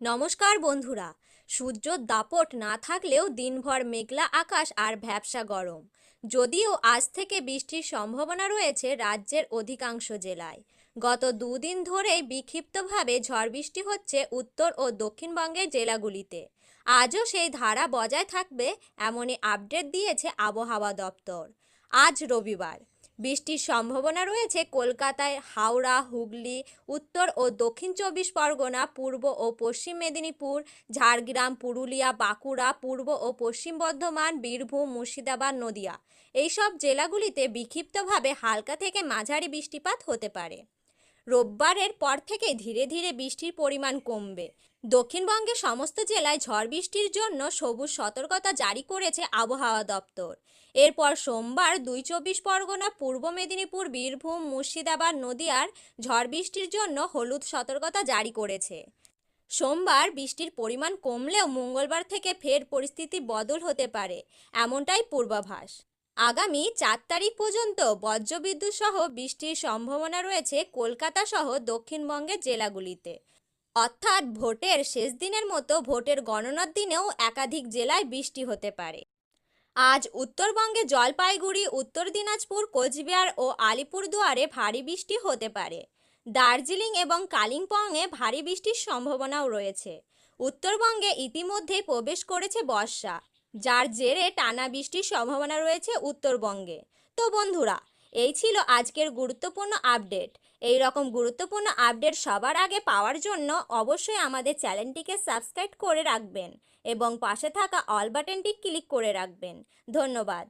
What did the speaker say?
নমস্কার বন্ধুরা সূর্যর দাপট না থাকলেও দিনভর মেঘলা আকাশ আর ভ্যাবসা গরম। যদিও আজ থেকে বৃষ্টির সম্ভাবনা রয়েছে রাজ্যের অধিকাংশ জেলায়। গত দুদিন ধরেই বিক্ষিপ্তভাবে ঝড় বৃষ্টি হচ্ছে উত্তর ও দক্ষিণবঙ্গের জেলাগুলিতে। আজও সেই ধারা বজায় থাকবে, এমনই আপডেট দিয়েছে আবহাওয়া দপ্তর। আজ রবিবার। বৃষ্টির সম্ভাবনা রয়েছে কলকাতায়, হাওড়া, হুগলি, উত্তর ও দক্ষিণ চব্বিশ পরগনা, পূর্ব ও পশ্চিম মেদিনীপুর, ঝাড়গ্রাম, পুরুলিয়া, বাঁকুড়া, পূর্ব ও পশ্চিম বর্ধমান, বীরভূম, মুর্শিদাবাদ, নদিয়া। এইসব জেলাগুলিতে বিক্ষিপ্তভাবে হালকা থেকে মাঝারি বৃষ্টিপাত হতে পারে। রোববারের পর থেকে ধীরে ধীরে বৃষ্টির পরিমাণ কমবে। দক্ষিণবঙ্গের সমস্ত জেলায় ঝড় বৃষ্টির জন্য সবুজ সতর্কতা জারি করেছে আবহাওয়া দপ্তর। এরপর সোমবার দুই চব্বিশ পরগনা, পূর্ব মেদিনীপুর, বীরভূম, মুর্শিদাবাদ, নদিয়ার ঝড় বৃষ্টির জন্য হলুদ সতর্কতা জারি করেছে। সোমবার বৃষ্টির পরিমাণ কমলেও মঙ্গলবার থেকে ফের পরিস্থিতি বদল হতে পারে, এমনটাই পূর্বাভাস। আগামী চার তারিখ পর্যন্ত বজ্রবিদ্যুৎ সহ বৃষ্টির সম্ভাবনা রয়েছে কলকাতা সহ দক্ষিণবঙ্গের জেলাগুলিতে। অর্থাৎ ভোটের শেষ দিনের মতো ভোটের গণনার দিনেও একাধিক জেলায় বৃষ্টি হতে পারে। আজ উত্তরবঙ্গে জলপাইগুড়ি, উত্তর দিনাজপুর, কোচবিহার ও আলিপুরদুয়ারে ভারী বৃষ্টি হতে পারে। দার্জিলিং এবং কালিম্পংয়ে ভারী বৃষ্টির সম্ভাবনাও রয়েছে। উত্তরবঙ্গে ইতিমধ্যেই প্রবেশ করেছে বর্ষা। যার জেরে টানা বৃষ্টির সম্ভাবনা রয়েছে উত্তরবঙ্গে। তো বন্ধুরা, এই ছিল আজকের গুরুত্বপূর্ণ আপডেট। এই রকম গুরুত্বপূর্ণ আপডেট সবার আগে পাওয়ার জন্য অবশ্যই আমাদের চ্যানেলটিকে সাবস্ক্রাইব করে রাখবেন এবং পাশে থাকা অল বাটনটি ক্লিক করে রাখবেন। ধন্যবাদ।